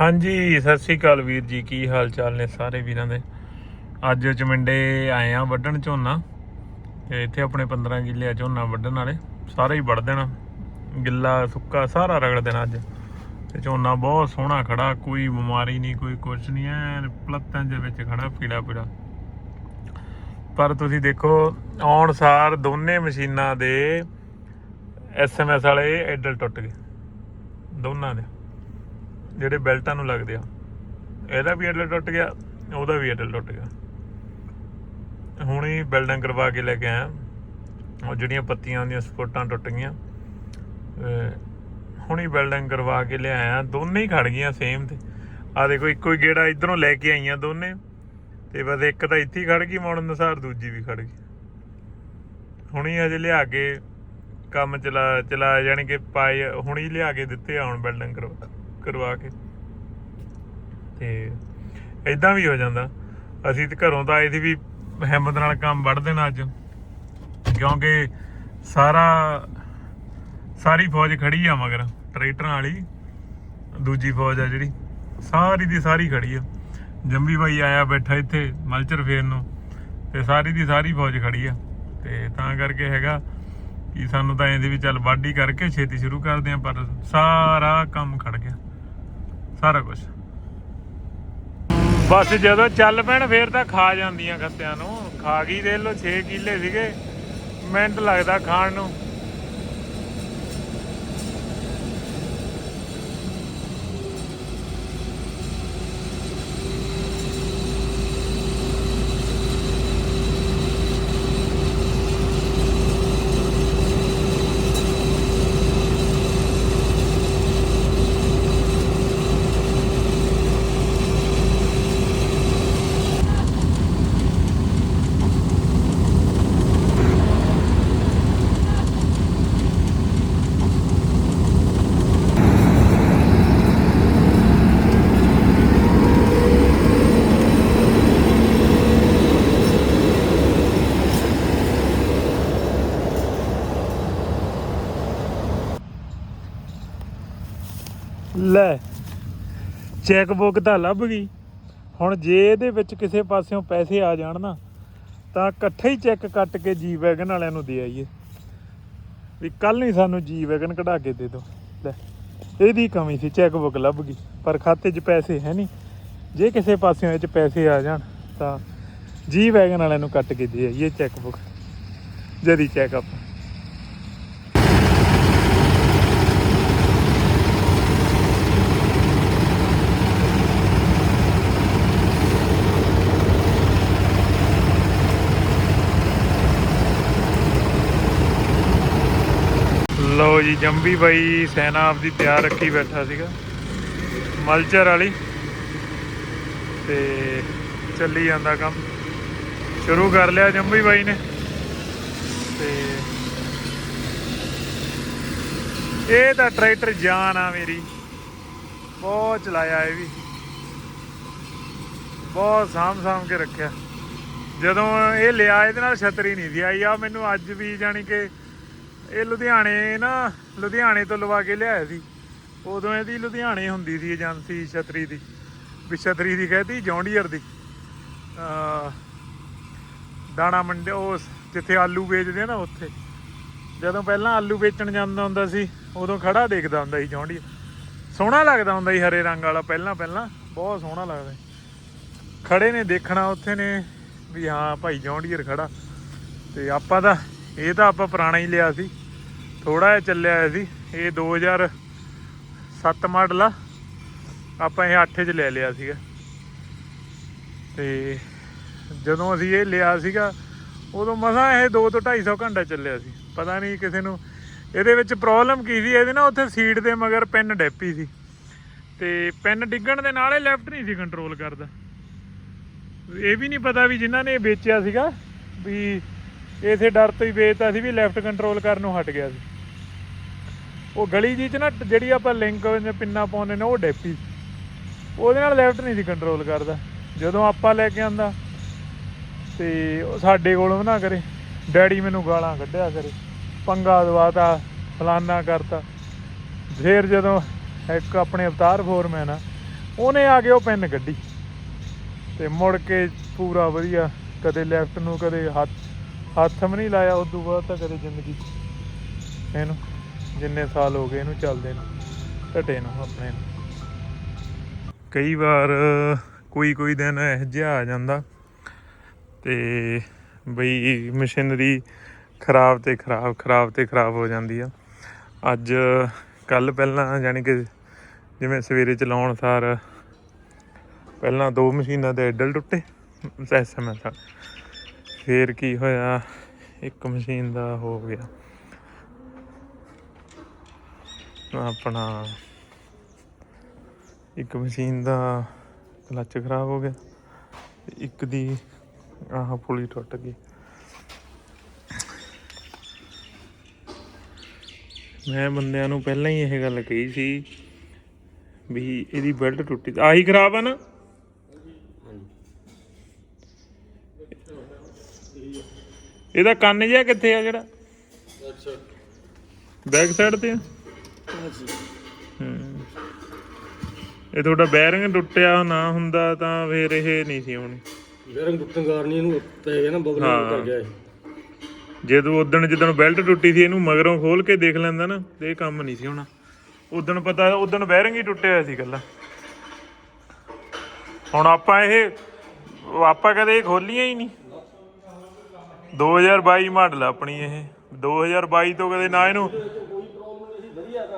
ਹਾਂਜੀ, ਸਤਿ ਸ੍ਰੀ ਅਕਾਲ ਵੀਰ ਜੀ, ਕੀ ਹਾਲ ਚਾਲ ਨੇ ਸਾਰੇ ਵੀਰਾਂ ਦੇ? ਅੱਜ ਚਮਿੰਡੇ ਆਏ ਆ ਵੱਢਣ ਝੋਨਾ ਤੇ ਇੱਥੇ ਆਪਣੇ 15 ਕਿੱਲੇ ਝੋਨਾ ਵੱਢਣ ਵਾਲੇ, ਸਾਰਾ ਹੀ ਵੱਢ ਦੇਣਾ। ਗਿੱਲਾ, ਸੁੱਕਾ, ਸਾਰਾ ਰਗੜ ਦੇਣਾ ਅੱਜ। ਤੇ ਝੋਨਾ ਬਹੁਤ ਸੋਹਣਾ ਖੜਾ, ਕੋਈ ਬਿਮਾਰੀ ਨਹੀਂ, ਕੋਈ ਕੁਛ ਨਹੀਂ ਐ ਪਲੱਤਾਂ ਦੇ ਵਿੱਚ ਖੜਾ, ਪੀੜਾ ਪੀੜਾ। ਪਰ ਤੁਸੀਂ ਦੇਖੋ, ਆਉਣ ਸਾਰ ਦੋਨੇ ਮਸ਼ੀਨਾਂ ਦੇ ਐਸਐਮਐਸ ਵਾਲੇ ਐਡਲ ਟੁੱਟ ਗਏ। ਦੋਨਾਂ ਦੇ। ਜਿਹੜੇ ਬੈਲਟਾਂ ਨੂੰ ਲੱਗਦੇ ਆ। ਇਹਦਾ ਵੀ ਐਡਲ ਟੁੱਟ ਗਿਆ, ਉਹਦਾ ਵੀ ਐਡਲ ਟੁੱਟ ਗਿਆ। ਹੁਣੀ ਬਿਲਡਿੰਗ ਕਰਵਾ ਕੇ ਲੈ ਕੇ ਆਇਆ। ਉਹ ਜਿਹੜੀਆਂ ਪੱਤੀਆਂ ਉਹਦੀਆਂ ਸਪੋਰਟਾਂ ਟੁੱਟ ਗਈਆਂ। ਅਹ ਹੁਣੀ ਬੈਲਡਿੰਗ ਕਰਵਾ ਕੇ ਲਿਆਇਆ ਦੋਨੇ ਹੀ ਖੜ ਗਈਆਂ ਸੇਮ ਤੇ। ਆ ਦੇਖੋ, ਇੱਕੋ ਹੀ ਗੇੜਾ ਇਧਰੋਂ ਲੈ ਕੇ ਆਈਆਂ ਦੋਨੇ। ਤੇ ਬਸ ਇੱਕ ਤਾਂ ਇੱਥੇ ਹੀ ਖੜ ਗਈ ਮੋੜਨ ਅਨੁਸਾਰ ਦੂਜੀ ਵੀ ਖੜ ਗਈ। ਹੁਣੀ ਅਜੇ ਲਿਆ ਕੇ ਕੰਮ ਚਲਾ ਚਲਾ ਜਾਣੀ ਕਿ ਪਾਏ, ਹੁਣ ਹੀ ਲਿਆ ਕੇ ਦਿੱਤੇ ਆ ਹੁਣ ਬਿਲਡਿੰਗ ਕਰਵਾ ਕਰਵਾ ਕੇ। ਤੇ ਇਦਾਂ ਵੀ ਹੋ ਜਾਂਦਾ। ਅਸੀਂ ਤੇ ਘਰੋਂ ਤਾਂ ਆਏ ਸੀ ਵੀ ਹਿੰਮਤ ਨਾਲ ਕੰਮ ਵੱਢ ਦੇਣਾ ਅੱਜ। ਕਿਉਂਕਿ ਸਾਰਾ, ਸਾਰੀ ਫੌਜ ਖੜੀ ਆ ਮਗਰ, ਟਰੈਕਟਰਾਂ ਵਾਲੀ। ਦੂਜੀ ਫੌਜ ਆ ਜਿਹੜੀ, ਸਾਰੀ ਦੀ ਸਾਰੀ ਖੜੀ ਆ। ਜੰਬੀ ਬਾਈ ਆਇਆ ਬੈਠਾ ਇੱਥੇ, ਮਲਚਰ ਫੇਰ ਨੂੰ। ਤੇ ਸਾਰੀ ਦੀ ਸਾਰੀ ਫੌਜ ਖੜੀ ਆ। ਤੇ ਤਾਂ ਕਰਕੇ ਹੈਗਾ ਕਿ ਸਾਨੂੰ ਤਾਂ ਇਹਦੇ ਵੀ ਚੱਲ ਵਾਢੀ ਕਰਕੇ ਛੇਤੀ ਸ਼ੁਰੂ ਕਰਦੇ ਆ, ਪਰ ਸਾਰਾ ਕੰਮ ਖੜ ਗਿਆ। ਸਾਰਾ ਕੁਝ ਬਸ ਜਦੋਂ ਚੱਲ ਪੈਣ, ਫੇਰ ਤਾਂ ਖਾ ਜਾਂਦੀਆਂ ਖੱਤਿਆਂ ਨੂੰ। ਖਾ ਗਈ ਦੇ ਲੋ 6 ਕਿੱਲੇ ਸੀਗੇ। ਮਿੰਟ ਲੱਗਦਾ ਖਾਣ ਨੂੰ ਲੈ ਚੈੱਕ ਬੁੱਕ ਤਾਂ ਲੱਭ ਗਈ। ਹੁਣ ਜੇ ਇਹਦੇ ਵਿੱਚ ਕਿਸੇ ਪਾਸਿਓਂ ਪੈਸੇ ਆ ਜਾਣ ਨਾ, ਤਾਂ ਇਕੱਠੇ ਹੀ ਚੈੱਕ ਕੱਟ ਕੇ ਜੀ ਵੈਗਨ ਵਾਲਿਆਂ ਨੂੰ ਦੇ ਆਈਏ। ਵੀ ਕੱਲ ਨਹੀਂ ਸਾਨੂੰ ਜੀ ਵੈਗਨ ਕਢਾ ਕੇ ਦੇ ਦਿਓ। ਲੈ, ਇਹਦੀ ਕਮੀ ਸੀ, ਚੈੱਕ ਬੁੱਕ ਲੱਭ ਗਈ। ਪਰ ਖਾਤੇ 'ਚ ਪੈਸੇ ਹੈ ਨਹੀਂ। ਜੇ ਕਿਸੇ ਪਾਸਿਓਂ ਇਹ 'ਚ ਪੈਸੇ ਆ ਜਾਣ, ਤਾਂ ਜੀ ਵੈਗਨ ਵਾਲਿਆਂ ਨੂੰ ਕੱਟ ਕੇ ਦੇ ਆਈਏ ਚੈੱਕ ਬੁੱਕ। ਜ਼ਰੀ ਚੈੱਕਅਪ ਲਓ ਜੀ, ਜੰਬੀ ਬਾਈ ਸੈਨਾ ਆਪਦੀ ਤਿਆਰ ਰੱਖੀ ਬੈਠਾ ਸੀਗਾ। ਮਲਚਰ ਵਾਲੀ। ਤੇ ਚੱਲੀ ਜਾਂਦਾ ਕੰਮ। ਸ਼ੁਰੂ ਕਰ ਲਿਆ ਜੰਬੀ ਬਾਈ ਨੇ। ਤੇ ਇਹ ਤਾਂ ਟਰੈਕਟਰ ਜਾਨ ਆ ਮੇਰੀ। ਬਹੁਤ ਚਲਾਇਆ ਇਹ ਵੀ। ਬਹੁਤ ਸਾਂਭ ਸਾਂਭ ਕੇ ਰੱਖਿਆ। ਜਦੋਂ ਇਹ ਲਿਆ, ਇਹਦੇ ਨਾਲ ਛਤਰੀ ਨਹੀਂ ਸੀ ਆਈ। ਆ ਮੈਨੂੰ ਅੱਜ ਵੀ ਜਾਣੀ ਕਿ ਇਹ ਲੁਧਿਆਣੇ ਨਾ, ਲੁਧਿਆਣੇ ਤੋਂ ਲਵਾ ਕੇ ਲਿਆਇਆ ਸੀ। ਉਦੋਂ ਇਹਦੀ ਲੁਧਿਆਣੇ ਹੁੰਦੀ ਸੀ ਏਜੰਸੀ ਛਤਰੀ ਦੀ। ਵੀ ਛਤਰੀ ਦੀ ਕਹਤੀ, ਜੌਂਡੀਅਰ ਦੀ। ਦਾਣਾ ਮੰਡੀ, ਉਹ ਜਿੱਥੇ ਆਲੂ ਵੇਚਦੇ ਆ ਨਾ ਉੱਥੇ। ਜਦੋਂ ਪਹਿਲਾਂ ਆਲੂ ਵੇਚਣ ਜਾਂਦਾ ਹੁੰਦਾ ਸੀ, ਉਦੋਂ ਖੜਾ ਦੇਖਦਾ ਹੁੰਦਾ ਸੀ ਜੌਂਡੀਅਰ। ਸੋਹਣਾ ਲੱਗਦਾ ਹੁੰਦਾ ਸੀ ਹਰੇ ਰੰਗ ਵਾਲਾ, ਪਹਿਲਾਂ ਪਹਿਲਾਂ। ਬਹੁਤ ਸੋਹਣਾ ਲੱਗਦਾ ਸੀ। ਖੜੇ ਨੇ, ਦੇਖਣਾ ਉੱਥੇ ਨੇ ਵੀ ਹਾਂ ਭਾਈ ਜੌਂਡੀਅਰ ਖੜਾ। ਤੇ ਆਪਾਂ ਤਾਂ, ਇਹ ਤਾਂ ਆਪਾਂ ਪੁਰਾਣਾ ਹੀ ਲਿਆ ਸੀ। ਥੋੜਾ ਜਿਹਾ ਚੱਲਿਆ ਹੋਇਆ ਸੀ, ਇਹ 2007 ਮਾਡਲ ਆ, ਆਪਾਂ ਇਹ 8 ਚ ਲੈ ਲਿਆ ਸੀਗਾ। ਤੇ ਜਦੋਂ ਅਸੀਂ ਇਹ ਲਿਆ ਸੀਗਾ, ਉਦੋਂ ਮਸਾਂ ਇਹ 2 ਤੋਂ 250 ਘੰਟਾ ਚੱਲਿਆ ਸੀ। ਪਤਾ ਨਹੀਂ ਕਿਸੇ ਨੂੰ, ਇਹਦੇ ਵਿੱਚ ਪ੍ਰੋਬਲਮ ਕੀ ਸੀ, ਇਹਦੇ ਨਾਲ ਉੱਥੇ ਸੀਟ ਦੇ ਮਗਰ ਪਿੰਨ ਡੈਪੀ ਸੀ। ਤੇ ਪਿੰਨ ਡਿੱਗਣ ਦੇ ਨਾਲ ਇਹ ਲੈਫਟ ਨਹੀਂ ਸੀ ਕੰਟਰੋਲ ਕਰਦਾ। ਇਹ ਵੀ ਨਹੀਂ ਪਤਾ ਵੀ ਜਿਨ੍ਹਾਂ ਨੇ ਵੇਚਿਆ ਸੀਗਾ, ਵੀ ਇਸੇ ਡਰ ਤੋਂ ਹੀ ਵੇਚਤਾ ਸੀ ਵੀ ਲੈਫਟ ਕੰਟਰੋਲ ਕਰਨ ਨੂੰ ਹਟ ਗਿਆ ਸੀ। ਉਹ ਗਲੀ ਜੀ ਚ ਨਾ ਜਿਹੜੀ ਆਪਾਂ ਲਿੰਕ ਪਿੰਨਾ ਪਾਉਂਦੇ ਨੇ, ਉਹ ਡੈਪੀ। ਉਹਦੇ ਨਾਲ ਲੈਫਟ ਨਹੀਂ ਸੀ ਕੰਟਰੋਲ ਕਰਦਾ। ਜਦੋਂ ਆਪਾਂ ਲੈ ਕੇ ਆਂਦਾ, ਤੇ ਉਹ ਸਾਡੇ ਕੋਲੋਂ ਨਾ ਕਰੇ। ਡੈਡੀ ਮੈਨੂੰ ਗਾਲਾਂ ਕੱਢਿਆ ਕਰੇ। ਪੰਗਾ ਦਵਾਤਾ, ਫਲਾਨਾ ਕਰਤਾ। ਫੇਰ ਜਦੋਂ ਇੱਕ ਆਪਣੇ ਅਵਤਾਰ ਫੋਰਮੈਨ ਆ, ਉਹਨੇ ਆ ਕੇ ਉਹ ਪੈਨ ਕੱਢੀ। ਤੇ ਮੁੜ ਕੇ ਪੂਰਾ ਵਧੀਆ, ਕਦੇ ਲੈਫਟ ਨੂੰ, ਕਦੇ ਹੱਥ ਹੱਥ ਵੀ ਨਹੀਂ ਲਾਇਆ ਉਸ ਤੋਂ ਬਾਅਦ ਤਾਂ ਕਦੇ ਜ਼ਿੰਦਗੀ ਇਹਨੂੰ ਜਿੰਨੇ ਸਾਲ ਹੋ ਗਏ ਇਹਨੂੰ ਚੱਲਦੇ ਨੂੰ ਟਟੇ ਨੂੰ, ਆਪਣੇ ਨੂੰ। ਕਈ ਵਾਰ ਕੋਈ ਕੋਈ ਦਿਨ ਇਹੋ ਜਿਹਾ ਆ ਜਾਂਦਾ ਤੇ ਬਈ ਮਸ਼ੀਨਰੀ ਖਰਾਬ ਤੇ ਖਰਾਬ ਖਰਾਬ ਤੇ ਖਰਾਬ ਹੋ ਜਾਂਦੀ ਆ। ਅੱਜ ਕੱਲ ਪਹਿਲਾਂ ਯਾਨੀ ਕਿ ਜਿਵੇਂ ਸਵੇਰੇ ਚਲਾਉਣ ਸਾਰ ਪਹਿਲਾਂ ਦੋ ਮਸ਼ੀਨਾਂ ਦੇ ਐਡਲ ਟੁੱਟੇ ਐਸਐਮਐਸ ਫਿਰ ਕੀ ਹੋਇਆ, ਇੱਕ ਮਸ਼ੀਨ ਦਾ ਹੋ ਗਿਆ। ਆਪਣਾ ਇੱਕ ਮਸ਼ੀਨ ਦਾ ਕਲੱਚ ਖਰਾਬ ਹੋ ਗਿਆ ਇੱਕ ਦੀ ਆਹ ਪੁਲੀ ਟੁੱਟ ਗਈ। ਮੈਂ ਬੰਦਿਆਂ ਨੂੰ ਪਹਿਲਾਂ ਹੀ ਇਹ ਗੱਲ ਕਹੀ ਸੀ ਵੀ ਇਹਦੀ ਬੈਲਟ ਟੁੱਟੀ ਆਹੀ ਖਰਾਬ ਆ ਨਾ। ਇਹਦਾ ਕੰਨ ਜਿਹਾ ਕਿੱਥੇ ਆ ਜਿਹੜਾ? ਅੱਛਾ। ਬੈਕ ਸਾਈਡ ਤੇ ਆ। ਹਾਂਜੀ। ਹੂੰ। ਇਹ ਤੁਹਾਡਾ ਬੈਰਿੰਗ ਟੁੱਟਿਆ ਨਾ ਹੁੰਦਾ ਤਾਂ ਫੇਰ ਇਹ ਨਹੀਂ ਸੀ ਹੋਣੀ। ਬੇਰੰਗ ਟੁੱਟਣ ਕਾਰਨ ਹੀ ਇਹਨੂੰ ਪੈ ਗਿਆ ਨਾ ਬਬਲ ਹਾਂ। ਕਰ ਗਿਆ ਇਹ। ਜਦੋਂ ਉਦਣ ਜਦੋਂ ਬੈਲਟ ਟੁੱਟੀ ਸੀ ਇਹਨੂੰ ਮਗਰੋਂ ਖੋਲ ਕੇ ਦੇਖ ਲੈਂਦਾ ਨਾ ਤੇ ਇਹ ਕੰਮ ਨਹੀਂ ਸੀ ਹੋਣਾ। ਉਦਣ ਪਤਾ ਉਦਣ ਬੈਰਿੰਗ ਹੀ ਟੁੱਟਿਆ ਹੋਇਆ ਸੀ ਗੱਲਾਂ ਹੁਣ ਆਪਾਂ ਇਹ ਆਪਾਂ ਕਦੇ ਇਹ ਖੋਲੀਆਂ ਹੀ ਨਹੀਂ। 2022 ਮਾਡਲ ਆਪਣੀ ਇਹ। 2022 ਤੋਂ ਕਦੇ ਨਾ ਇਹਨੂੰ ਵਧੀਆ ਤਾਂ ਜੰਮ ਕੇ ਪੁਲੀ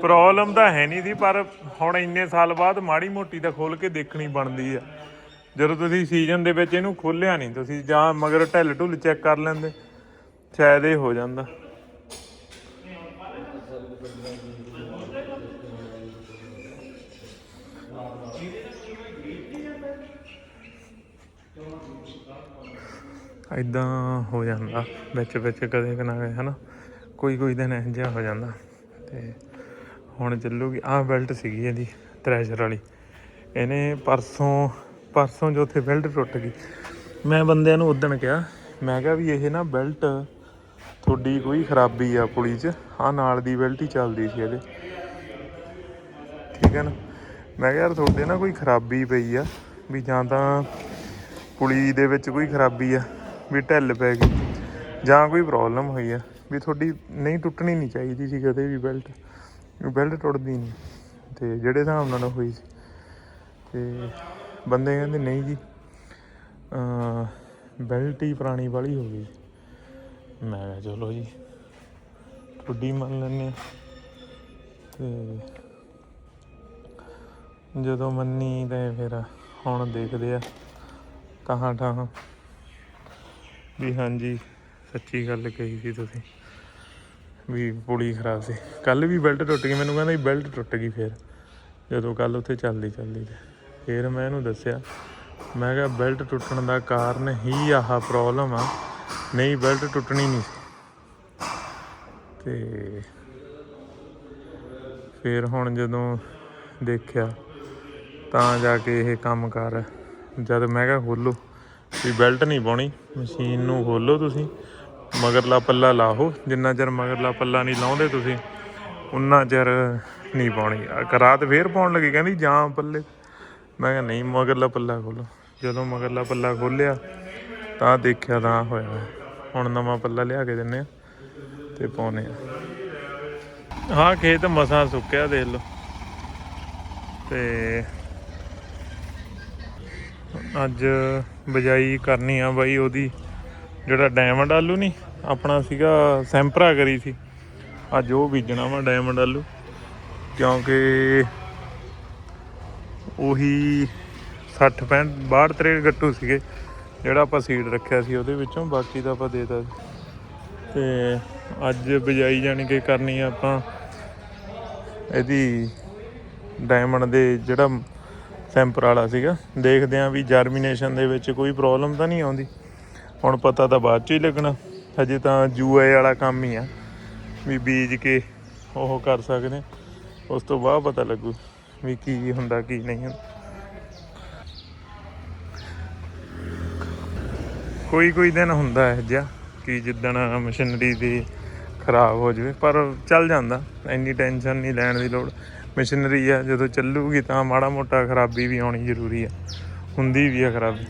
ਪ੍ਰੋਬਲਮ ਤਾਂ ਹੈ ਨਹੀਂ ਸੀ, ਪਰ ਹੁਣ ਇੰਨੇ ਸਾਲ ਬਾਅਦ ਮਾੜੀ ਮੋਟੀ ਤਾਂ ਖੋਲ ਕੇ ਦੇਖਣੀ ਬਣਦੀ ਆ। ਜਦੋਂ ਤੁਸੀਂ ਸੀਜ਼ਨ ਦੇ ਵਿੱਚ ਇਹਨੂੰ ਖੋਲਿਆ ਨਹੀਂ, ਤੁਸੀਂ ਜਾਂ ਮਗਰ ਢਿੱਲ ਢੁੱਲ ਚੈੱਕ ਕਰ ਲੈਂਦੇ, ਸ਼ਾਇਦ ਇਹ ਹੋ ਜਾਂਦਾ। ਇਦਾਂ ਹੋ ਜਾਂਦਾ, ਵਿੱਚ ਵਿੱਚ ਕਦੇ ਕਨਾ ਹਨਾ? ਕੋਈ ਕੋਈ ਦਿਨ ਇਹੋ ਜਿਹਾ ਹੋ ਜਾਂਦਾ। ਤੇ ਹੁਣ ਚੱਲੂਗੀ, ਆਹ ਬੈਲਟ ਸੀਗੀ ਇਹਦੀ ਥ੍ਰੈਸ਼ਰ ਵਾਲੀ। ਇਹਨੇ ਪਰਸੋਂ ਪਰਸੋਂ ਜੋ ਉੱਥੇ ਬੈਲਟ ਟੁੱਟ ਗਈ। ਮੈਂ ਬੰਦਿਆਂ ਨੂੰ ਉਦਣ ਕਿਹਾ, ਮੈਂ ਕਿਹਾ ਵੀ ਇਹ ਨਾ ਬੈਲਟ ਤੁਹਾਡੀ ਕੋਈ ਖਰਾਬੀ ਆ ਪੁਲੀ 'ਚ ਆ ਨਾਲ ਦੀ ਬੈਲਟ ਹੀ ਚੱਲਦੀ ਸੀ ਇਹਦੇ। ਠੀਕ ਹੈ ਨਾ? ਮੈਂ ਕਿਹਾ ਯਾਰ ਤੁਹਾਡੇ ਨਾ ਕੋਈ ਖਰਾਬੀ ਪਈ ਆ, ਵੀ ਜਾਂ ਤਾਂ ਪੁਲੀ ਦੇ ਵਿੱਚ ਕੋਈ ਖਰਾਬੀ ਆ, ਵੀ ਢਿੱਲ ਪੈ ਗਈ, ਜਾਂ ਕੋਈ ਪ੍ਰੋਬਲਮ ਹੋਈ ਆ। ਵੀ ਤੁਹਾਡੀ ਨਹੀਂ ਟੁੱਟਣੀ ਨਹੀਂ ਚਾਹੀਦੀ ਸੀ ਕਦੇ ਵੀ ਬੈਲਟ। ਬੈਲਟ ਟੁੱਟਦੀ ਨਹੀਂ। ਤੇ ਜਿਹੜੇ ਹਿਸਾਬ ਨਾਲ ਹੋਈ ਸੀ। ਤੇ ਬੰਦੇ ਕਹਿੰਦੇ ਨਹੀਂ ਜੀ, ਅਹ ਬੈਲਟ ਹੀ ਪੁਰਾਣੀ ਵਾਲੀ ਹੋ ਗਈ। ਮੈਂ ਕਿਹਾ ਚਲੋ ਜੀ ਤੁਹਾਡੀ ਮੰਨ ਲੈਂਦੇ ਹਾਂ। ਤੇ ਜਦੋਂ ਮੰਨੀ ਤੇ ਫਿਰ ਹੁਣ ਦੇਖਦੇ ਆ ਕਹਾਂ ਠਾਹਾਂ। ਵੀ ਹਾਂਜੀ, ਸੱਚੀ ਗੱਲ ਕਹੀ ਸੀ ਤੁਸੀਂ। ਵੀ ਪੁਲੀ ਖਰਾਬ ਸੀ। ਕੱਲ ਵੀ ਬੈਲਟ ਟੁੱਟ ਗਈ, ਮੈਨੂੰ ਕਹਿੰਦਾ ਵੀ ਬੈਲਟ ਟੁੱਟ ਗਈ ਫਿਰ। ਜਦੋਂ ਕੱਲ ਉੱਥੇ ਚੱਲਦੀ ਚੱਲਦੀ ਤੇ ਫਿਰ ਮੈਂ ਇਹਨੂੰ ਦੱਸਿਆ, ਮੈਂ ਕਿਹਾ ਬੈਲਟ ਟੁੱਟਣ ਦਾ ਕਾਰਨ ਹੀ ਆਹ ਪ੍ਰੋਬਲਮ ਆ। ਨਹੀਂ, ਬੈਲਟ ਟੁੱਟਣੀ ਨਹੀਂ ਸੀ। ਤੇ ਫਿਰ ਹੁਣ ਜਦੋਂ ਦੇਖਿਆ, ਤਾਂ ਜਾ ਕੇ ਇਹ ਕੰਮ ਕਰ। ਜਦ ਮੈਂ ਕਿਹਾ ਖੋਲੋ ਵੀ ਬੈਲਟ ਨਹੀਂ ਪਾਉਣੀ, ਮਸ਼ੀਨ ਨੂੰ ਖੋਲੋ ਤੁਸੀਂ। ਮਗਰਲਾ ਪੱਲਾ ਲਾਹੋ, ਜਿੰਨਾ ਚਿਰ ਮਗਰਲਾ ਪੱਲਾ ਨਹੀਂ ਲਾਉਂਦੇ ਤੁਸੀਂ, ਉਨਾ ਚਿਰ ਨਹੀਂ ਪਾਉਣੀ। ਰਾਤ ਫੇਰ ਪਾਉਣ ਲੱਗੀ, ਕਹਿੰਦੀ ਜਾਂ ਪੱਲੇ। ਮੈਂ ਕਿਹਾ ਨਹੀਂ ਮਗਰਲਾ ਪੱਲਾ ਖੋਲੋ। ਜਦੋਂ ਮਗਰਲਾ ਪੱਲਾ ਖੋਲਿਆ, ਤਾਂ ਦੇਖਿਆ ਤਾਂ ਹੋਇਆ। ਹੁਣ ਨਵਾਂ ਪੱਲਾ ਲਿਆ ਕੇ ਦਿੰਨੇ ਆ ਤੇ ਪਾਉਨੇ ਆ। ਹਾਂ ਖੇਤ ਮਸਾਂ ਸੁੱਕਿਆ, ਦੇਖ ਲਓ। ਤੇ ਅੱਜ ਬਜਾਈ ਕਰਨੀ ਆ ਬਾਈ ਉਹਦੀ, ਜਿਹੜਾ ਡਾਇਮੰਡ ਆਲੂ ਨਹੀਂ ਆਪਣਾ ਸੀਗਾ ਸੈਂਪਰਾ ਕਰੀ ਸੀ। ਅੱਜ ਉਹ ਬੀਜਣਾ ਵਾ ਡਾਇਮੰਡ ਆਲੂ, ਕਿਉਂਕਿ ਉਹੀ 60 65 62 63 ਗੱਟੂ ਸੀਗੇ, ਜਿਹੜਾ ਆਪਾਂ ਸੀਡ ਰੱਖਿਆ ਸੀ ਉਹਦੇ ਵਿੱਚੋਂ, ਬਾਕੀ ਤਾਂ ਆਪਾਂ ਦੇਤਾ ਸੀ। ਤੇ ਅੱਜ ਬਜਾਈ ਜਾਣੀ ਕਿ ਕਰਨੀ ਆ ਆਪਾਂ ਇਹਦੀ ਡਾਇਮੰਡ ਦੇ ਜਿਹੜਾ ਸੈਂਪਰ ਵਾਲਾ ਸੀਗਾ। ਦੇਖਦੇ ਆਂ ਵੀ ਜਰਮੀਨੇਸ਼ਨ ਦੇ ਵਿੱਚ ਕੋਈ ਪ੍ਰੋਬਲਮ ਤਾਂ ਨਹੀਂ ਆਉਂਦੀ। ਹੁਣ ਪਤਾ ਤਾਂ ਬਾਅਦ ਚ ਹੀ ਲੱਗਣਾ। ਹਜੇ ਤਾਂ ਯੂਏ ਵਾਲਾ ਕੰਮ ਹੀ ਆ, ਵੀ ਬੀਜ ਕੇ ਉਹ ਕਰ ਸਕਦੇ ਉਸ ਤੋਂ ਬਾਅਦ ਪਤਾ ਲੱਗੂ ਵੀ ਕੀ ਹੁੰਦਾ, ਕੀ ਨਹੀਂ ਹੁੰਦਾ। ਕੋਈ ਕੋਈ ਦਿਨ ਹੁੰਦਾ ਹੈ ਜਿਹਾ ਕਿ ਜਿੱਦਣ ਮਸ਼ੀਨਰੀ ਦੀ ਖਰਾਬ ਹੋ ਜਾਵੇ, ਪਰ ਚੱਲ ਜਾਂਦਾ, ਇੰਨੀ ਟੈਨਸ਼ਨ ਨਹੀਂ ਲੈਣ ਦੀ ਲੋੜ। ਮਸ਼ੀਨਰੀ ਆ, ਜਦੋਂ ਚੱਲੂਗੀ ਤਾਂ ਮਾੜਾ ਮੋਟਾ ਖਰਾਬੀ ਵੀ ਆਉਣੀ ਜ਼ਰੂਰੀ ਆ, ਹੁੰਦੀ ਵੀ ਆ ਖਰਾਬੀ।